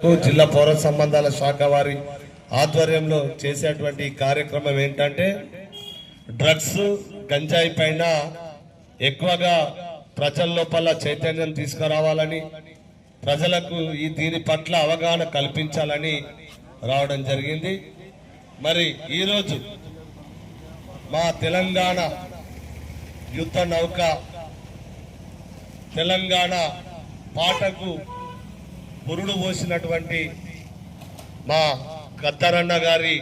జిల్లా పౌర సంబంధాల శాఖ వారి ఆధ్వర్యంలో చేసేటువంటి కార్యక్రమం ఏంటంటే డ్రగ్స్ గంజాయి పైన ఎక్కువగా ప్రజల లోపల చైతన్యం తీసుకురావాలని ప్రజలకు ఈ దీని పట్ల అవగాహన కల్పించాలని రావడం జరిగింది. మరి ఈరోజు మా తెలంగాణ యుద్ధ నౌక తెలంగాణ పాటకు పురుడు పోసినటువంటి మా గద్దరన్న గారి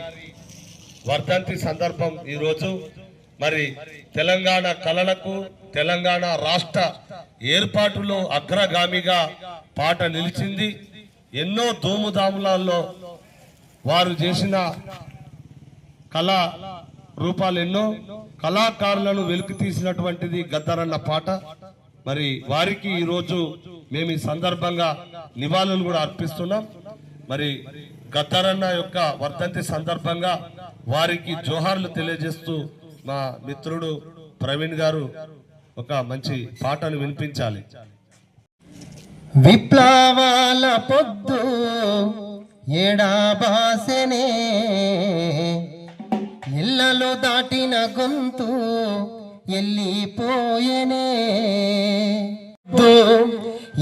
వర్ధంతి సందర్భం ఈరోజు. మరి తెలంగాణ కళలకు తెలంగాణ రాష్ట్ర ఏర్పాటులో అగ్రగామిగా పాట నిలిచింది. ఎన్నో ధూముధాములలో వారు చేసిన కళా రూపాలు ఎన్నో కళాకారులను వెలికి తీసినటువంటిది గద్దరన్న పాట. మరి వారికి ఈరోజు మేము ఈ సందర్భంగా నివాళులు కూడా అర్పిస్తున్నాం. మరి గద్దరన్న యొక్క వర్ధంతి సందర్భంగా వారికి జోహార్లు తెలియజేస్తూ మా మిత్రుడు ప్రవీణ్ గారు ఒక మంచి పాటను వినిపించాలి. విప్లవాల పొద్దు ఎడాబాసెనే ఇళ్ళలో దాటిన గొంతు ఎల్లిపోయెనే. దో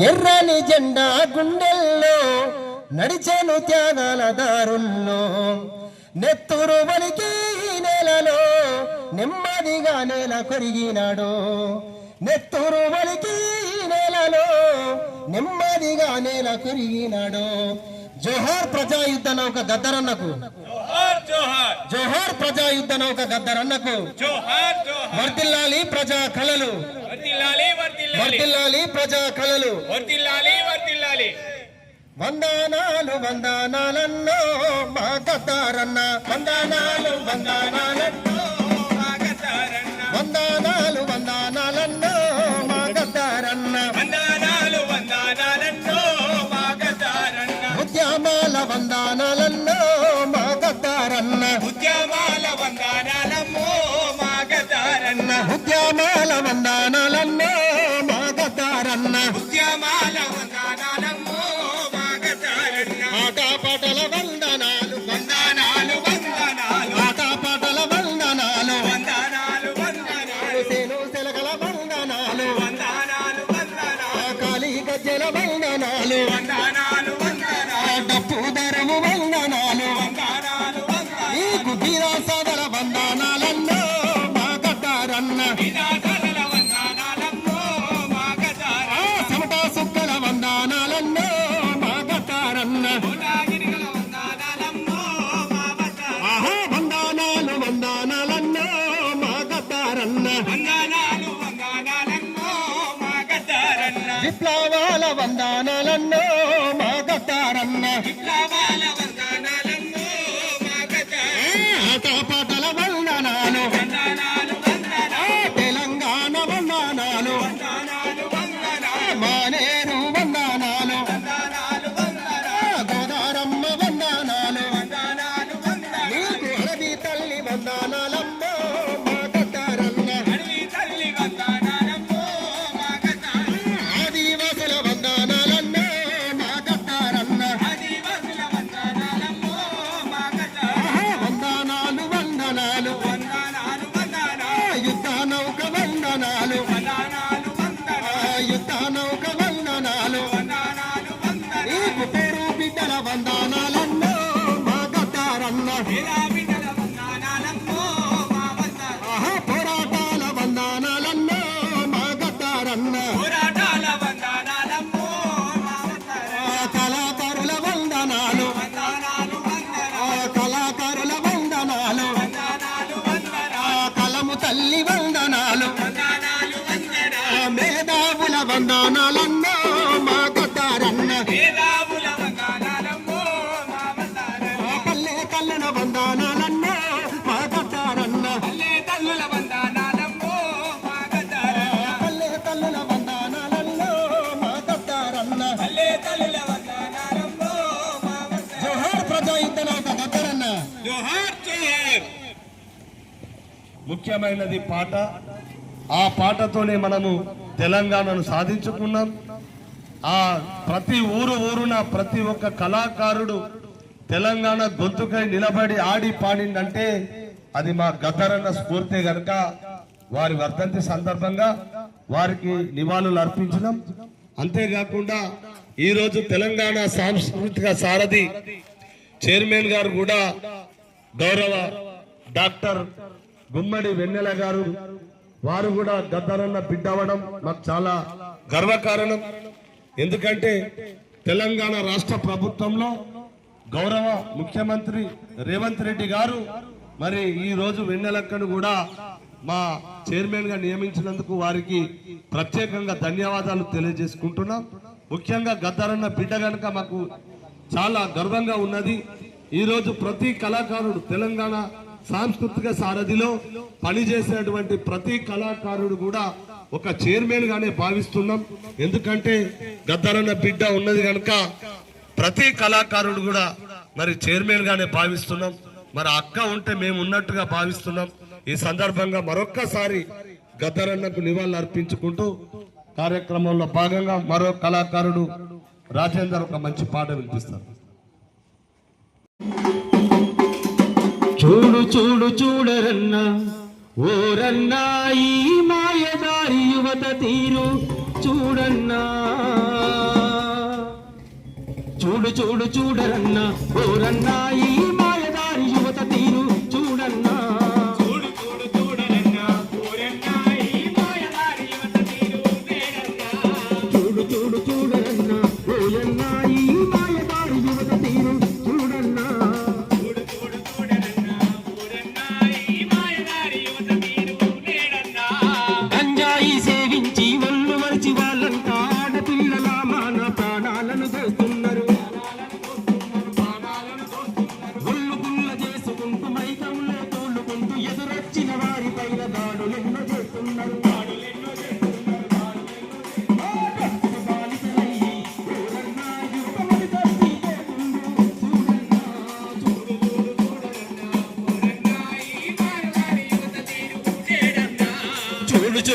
ఎర్రని జెండా గుండెల్లో నడిచెను త్యాగాల దారుల్లో. నెత్తురు వలికి నేలలో నెమ్మదిగా నేల కొరిగినాడు. నెత్తురు వలికి నేలలో నెమ్మదిగా నేల కొరిగినాడు. జోహార్ ప్రజాయుద్ధ నౌక గద్దరన్నకు జోహార్ ప్రజాయుద్ధ నౌక గద్దరన్నకు వర్దిల్లాలి ప్రజా కళలు. వర్దిల్లాలి ప్రజా కళలు. వర్దిల్లాలి వర్దిల్లాలి వందనాలు వందనాలన్నో మా గద్దారన్న వందనాలు వందనాలన్నో స్వాగతారన్న వందనాలు వందనాలన్నో మా గద్దారన్న వందనాలు వందనాలన్నో స్వాగతారన్న ఉద్యమాల వందనాలన్నో వందనాలు వందనాలు మాగతారన్న విప్లవాల ముఖ్యమైనది పాట. ఆ పాటతోనే మనము తెలంగాణను సాధించుకున్నాం. ఆ ప్రతి ఊరు ఊరున ప్రతి ఒక్క కళాకారుడు తెలంగాణ గొంతుకై నిలబడి ఆడి పాడిందంటే అది మా గద్దరన్న స్ఫూర్తి కనుక వారి వర్ధంతి సందర్భంగా వారికి నివాళులు అర్పించడం అంతేకాకుండా ఈరోజు తెలంగాణ సాంస్కృతిక సారథి చైర్మన్ గారు కూడా గౌరవ డాక్టర్ గుమ్మడి వెన్నెల గారు వారు కూడా గద్దరన్న బిడ్డ అవ్వడం మాకు చాలా గర్వకారణం. ఎందుకంటే తెలంగాణ రాష్ట్ర ప్రభుత్వంలో గౌరవ ముఖ్యమంత్రి రేవంత్ రెడ్డి గారు మరి ఈ రోజు వెన్నెలక్కను కూడా మా చైర్మన్గా నియమించినందుకు వారికి ప్రత్యేకంగా ధన్యవాదాలు తెలియజేసుకుంటున్నాం. ముఖ్యంగా గద్దరన్న బిడ్డ కనుక మాకు చాలా గర్వంగా ఉన్నది. ఈరోజు ప్రతి కళాకారుడు తెలంగాణ సాంస్కృతిక సారథిలో పనిచేసినటువంటి ప్రతి కళాకారుడు కూడా ఒక చైర్మన్ గానే భావిస్తున్నాం. ఎందుకంటే గద్దరన్న బిడ్డ ఉన్నది కనుక ప్రతి కళాకారుడు కూడా మరి చైర్మన్ గానే భావిస్తున్నాం. మరి అక్క ఉంటే మేము ఉన్నట్టుగా భావిస్తున్నాం. ఈ సందర్భంగా మరొక్కసారి గద్దరన్నకు నివాళులు అర్పించుకుంటూ కార్యక్రమంలో భాగంగా మరో కళాకారుడు రాజేందర్ ఒక మంచి పాట వినిపిస్తారు. చూడు చూడు చూడరన్నా ఓరన్నా ఈ మాయదారి యువత తీరు చూడన్నా. చూడు చూడు చూడరన్నా ఓరన్నా ఈ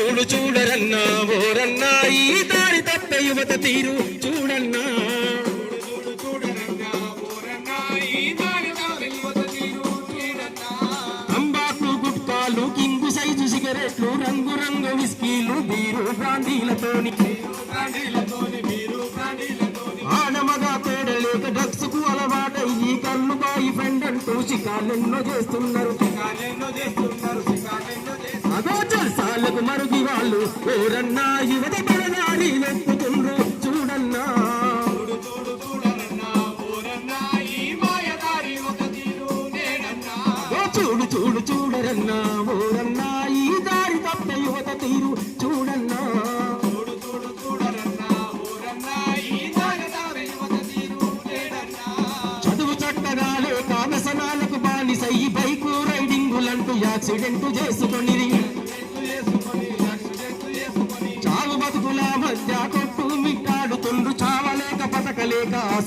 చూడు చూడరన్నా ఓరన్నా ఈ దారి తప్ప యువత తీరు చూడన్నా. చూడు గుట్కాలు కింగు సైజు సిగరెట్లు రంగు రంగు విస్కీలు బీరు బ్రాందీలతోని ప్రాణీలతోని ఆడమగ తేడలేక డ్రగ్స్కు అలవాటయ్యి కళ్ళు బాయి ఫ్రెండ్ అంటూ చికాలెన్నో చేస్తున్నారు. చికాలెన్నో చేస్తున్నారు చికాలెన్నో చేస్తున్నారు అదో జల్సాలకు మరుగి వాళ్ళు. ఓరన్నా యువత పరదారి వెప్పుతుండ్రు చూడన్నా. చూడు చూడు చూడరన్నా ఓరన్నా.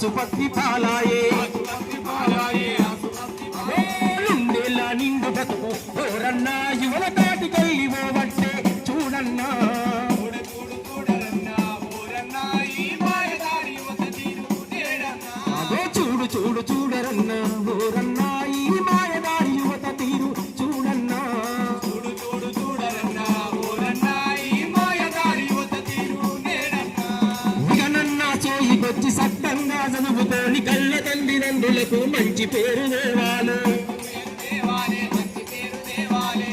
ఆసుపత్రి పాలాయే నిండు బతుకు ఓరన్నా యువల కాటికెళ్ళి ఓవట్టే చూడన్నా. తల్లిదండ్రులకు మంచి పేరు దేవాలే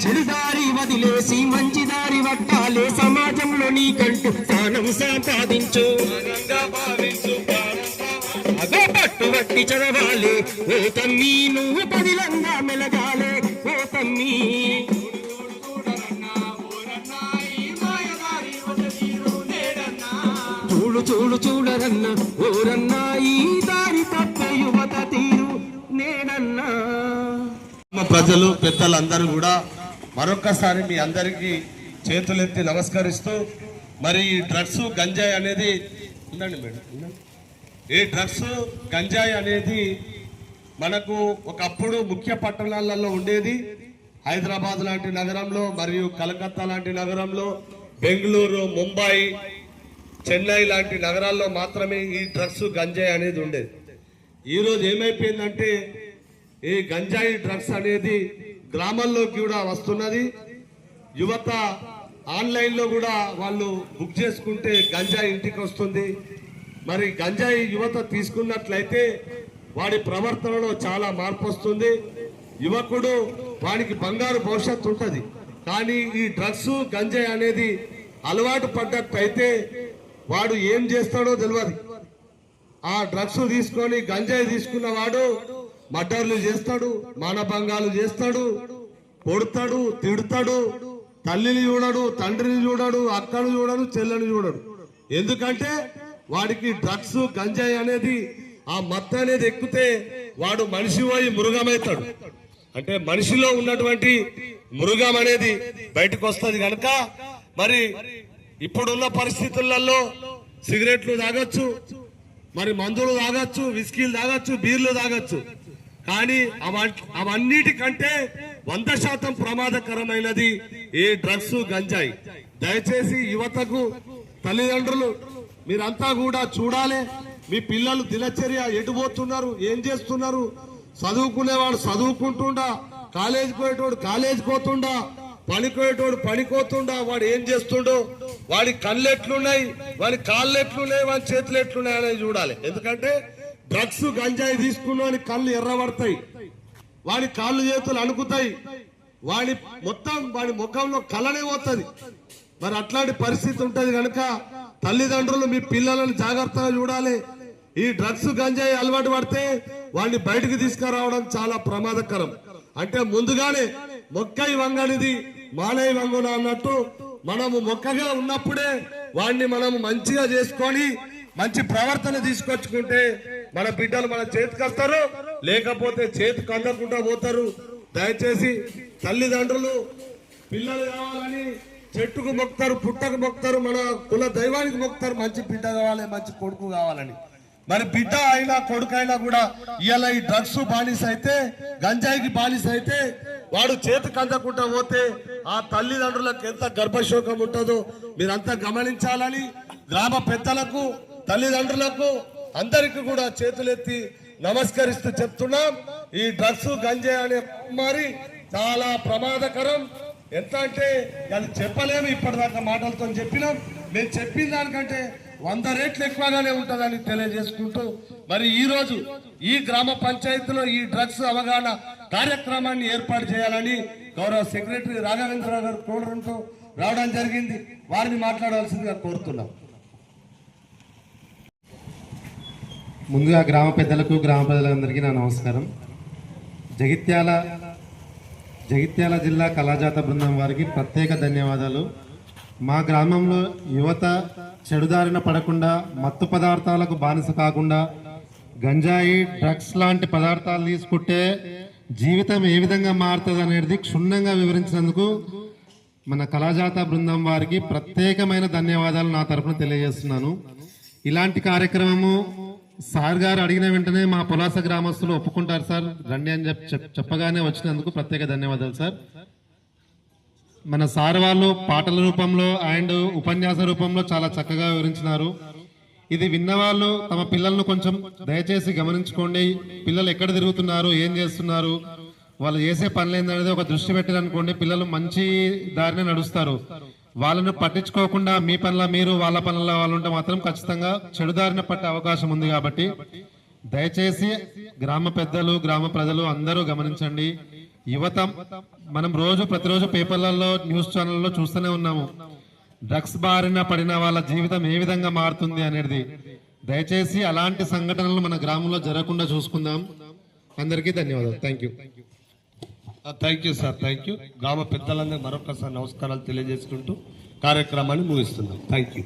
చెడుదారి వదిలేసి మంచి దారి వట్టాలే సమాజంలో నీకంటూ స్థానం సంపాదించు. ఆనంద పట్టు వట్టి చదవాలి. ఓ తమ్మి నువ్వు పదిలంగా మెలగాలే. ఓ తమ్మి. చూడు చూడు చూడరన్న ఓరన్నా. ప్రజలు పెద్దలందరూ కూడా మరొక్కసారి మీ అందరికీ చేతులెత్తి నమస్కరిస్తూ మరి ఈ డ్రగ్స్ గంజాయి అనేది ఉందండి మేడం ఈ డ్రగ్స్ గంజాయి అనేది మనకు ఒకప్పుడు ముఖ్య పట్టణాలలో ఉండేది. హైదరాబాద్ లాంటి నగరంలో మరియు కలకత్తా లాంటి నగరంలో బెంగళూరు ముంబై చెన్నై లాంటి నగరాల్లో మాత్రమే ఈ డ్రగ్స్ గంజాయి అనేది ఉండేది. ఈరోజు ఏమైపోయిందంటే ఈ గంజాయి డ్రగ్స్ అనేది గ్రామాల్లోకి కూడా వస్తున్నది. యువత ఆన్లైన్లో కూడా వాళ్ళు బుక్ చేసుకుంటే గంజాయి ఇంటికి వస్తుంది. మరి గంజాయి యువత తీసుకున్నట్లయితే వాడి ప్రవర్తనలో చాలా మార్పు వస్తుంది. యువకుడు వాడికి బంగారు భవిష్యత్తు ఉంటుంది. కానీ ఈ డ్రగ్స్ గంజాయి అనేది అలవాటు పడ్డట్టయితే వాడు ఏం చేస్తాడో తెలియదు ఆ డ్రగ్స్ తీసుకొని గంజాయి తీసుకున్నవాడు మటర్లు చేస్తాడు మానభంగాలు చేస్తాడు కొడతాడు తిడతాడు తల్లిని చూడడు తండ్రిని చూడడు అక్కను చూడడు చెల్లెని చూడడు. ఎందుకంటే వాడికి డ్రగ్స్ గంజాయి అనేది ఆ మత్త అనేది ఎక్కితే వాడు మనిషి పోయి మృగమవుతాడు. అంటే మనిషిలో ఉన్నటువంటి మృగం అనేది బయటకు వస్తుంది కనుక మరి ఇప్పుడున్న పరిస్థితులలో సిగరెట్లు తాగొచ్చు మరి మందులు తాగొచ్చు విస్కీలు తాగొచ్చు బీర్లు తాగొచ్చు. కానీ అవ- అవన్నిటికంటే వంద శాతం ప్రమాదకరమైనది ఈ డ్రగ్స్ గంజాయి. దయచేసి యువతకు తల్లిదండ్రులు మీరంతా కూడా చూడాలి. మీ పిల్లలు దినచర్య ఎటు పోతున్నారు ఏం చేస్తున్నారు? చదువుకునేవాడు చదువుకుంటుండా కాలేజ్ పోయేటోడు కాలేజ్ పోతుండా పనికోయేటోడు పనికోతుండా వాడు ఏం చేస్తుండో? వాడి కళ్ళు ఎట్లున్నాయి? వాడి కాళ్ళు ఎట్లున్నాయి? వాడి చేతులు ఎట్లున్నాయి అనేది చూడాలి. ఎందుకంటే డ్రగ్స్ గంజాయి తీసుకున్న కళ్ళు ఎర్రబడతాయి. వాడి కాళ్ళు చేతులు అణుకుతాయి. వాడి మొత్తం వాడి ముఖంలో కళ్ళనే పోతుంది. మరి అట్లాంటి పరిస్థితి ఉంటుంది కనుక తల్లిదండ్రులు మీ పిల్లలను జాగ్రత్తగా చూడాలి. ఈ డ్రగ్స్ గంజాయి అలవాటు పడితే వాడిని బయటకు తీసుకురావడం చాలా ప్రమాదకరం. అంటే ముందుగానే మొక్కై వంగనిది మానై వంగున అన్నట్టు మనము మొక్కగా ఉన్నప్పుడే వాడిని మనం మంచిగా చేసుకొని మంచి ప్రవర్తన తీసుకొచ్చుకుంటే మన బిడ్డలు మన చేతికి వస్తారు. లేకపోతే చేతికి అందకుండా పోతారు. దయచేసి తల్లిదండ్రులు పిల్లలు కావాలని చెట్టుకు మొక్తారు పుట్టకు మొక్తారు మన కుల దైవానికి మొక్తారు మంచి బిడ్డ కావాలి మంచి కొడుకు కావాలని. మరి బిడ్డ అయినా కొడుకు అయినా కూడా ఇవాళ ఈ డ్రగ్స్ బానిస అయితే గంజాయికి బానిస అయితే వాడు చేతికి అందకుండా పోతే ఆ తల్లిదండ్రులకు ఎంత గర్భశోకం ఉంటుందో మీరంతా గమనించాలని గ్రామ పెద్దలకు తల్లిదండ్రులకు అందరికీ కూడా చేతులెత్తి నమస్కరిస్తూ చెప్తున్నాం. ఈ డ్రగ్స్ గంజే అనే మరి చాలా ప్రమాదకరం. ఎంత అంటే అది చెప్పలేము ఇప్పటిదాకా మాటలతో చెప్పినాం. మేము చెప్పిన దానికంటే వంద రేట్లు ఎక్కువగానే ఉంటుందని తెలియజేసుకుంటూ మరి ఈ రోజు ఈ గ్రామ పంచాయతీలో ఈ డ్రగ్స్ అవగాహన కార్యక్రమాన్ని ఏర్పాటు చేయాలని గౌరవ సెక్రటరీ రాఘవేంద్రరావు గారు కోరడంతో రావడం జరిగింది. వారిని మాట్లాడవలసిందిగా కోరుతున్నాం. ముందుగా గ్రామ పెద్దలకు గ్రామ ప్రజలందరికీ నా నమస్కారం. జగిత్యాల జగిత్యాల జిల్లా కళాజాత బృందం వారికి ప్రత్యేక ధన్యవాదాలు. మా గ్రామంలో యువత చెడుదారిన పడకుండా మత్తు పదార్థాలకు బానిస కాకుండా గంజాయి డ్రగ్స్ లాంటి పదార్థాలు తీసుకుంటే జీవితం ఏ విధంగా మారుతుంది అనేది క్షుణ్ణంగా వివరించినందుకు మన కళాజాత బృందం వారికి ప్రత్యేకమైన ధన్యవాదాలు నా తరపున తెలియజేస్తున్నాను. ఇలాంటి కార్యక్రమము సార్ గారు అడిగిన వెంటనే మా పొలాస గ్రామస్తులు ఒప్పుకుంటారు సార్. రండి అని చెప్- చెప్పగానే వచ్చినందుకు ప్రత్యేక ధన్యవాదాలు సార్. మన సార్ వాళ్ళు పాటల రూపంలో అండ్ ఉపన్యాస రూపంలో చాలా చక్కగా వివరించినారు. ఇది విన్నవాళ్ళు తమ పిల్లలను కొంచెం దయచేసి గమనించుకోండి. పిల్లలు ఎక్కడ తిరుగుతున్నారు ఏం చేస్తున్నారు వాళ్ళు చేసే పనులు ఏంటనేది ఒక దృష్టి పెట్టారనుకోండి పిల్లలు మంచి దారిని నడుస్తారు. వాళ్ళను పట్టించుకోకుండా మీ పనుల మీరు వాళ్ళ పనుల వాళ్ళు ఉంటే మాత్రం ఖచ్చితంగా చెడుదారిన పట్టే అవకాశం ఉంది కాబట్టి దయచేసి గ్రామ పెద్దలు గ్రామ ప్రజలు అందరూ గమనించండి. యువత మనం రోజు ప్రతిరోజు పేపర్లలో న్యూస్ ఛానల్లో చూస్తూనే ఉన్నాము. డ్రగ్స్ బారిన పడిన వాళ్ళ జీవితం ఏ విధంగా మారుతుంది అనేది. దయచేసి అలాంటి సంఘటనలు మన గ్రామంలో జరగకుండా చూసుకుందాం. అందరికీ ధన్యవాదాలు. Thank you thank you sir thank you గ్రామ పెద్దలందరూ మరొకసారి నమస్కారాలు తెలియజేసుకుంటూ కార్యక్రమాన్ని ముగిస్తున్నాం. Thank you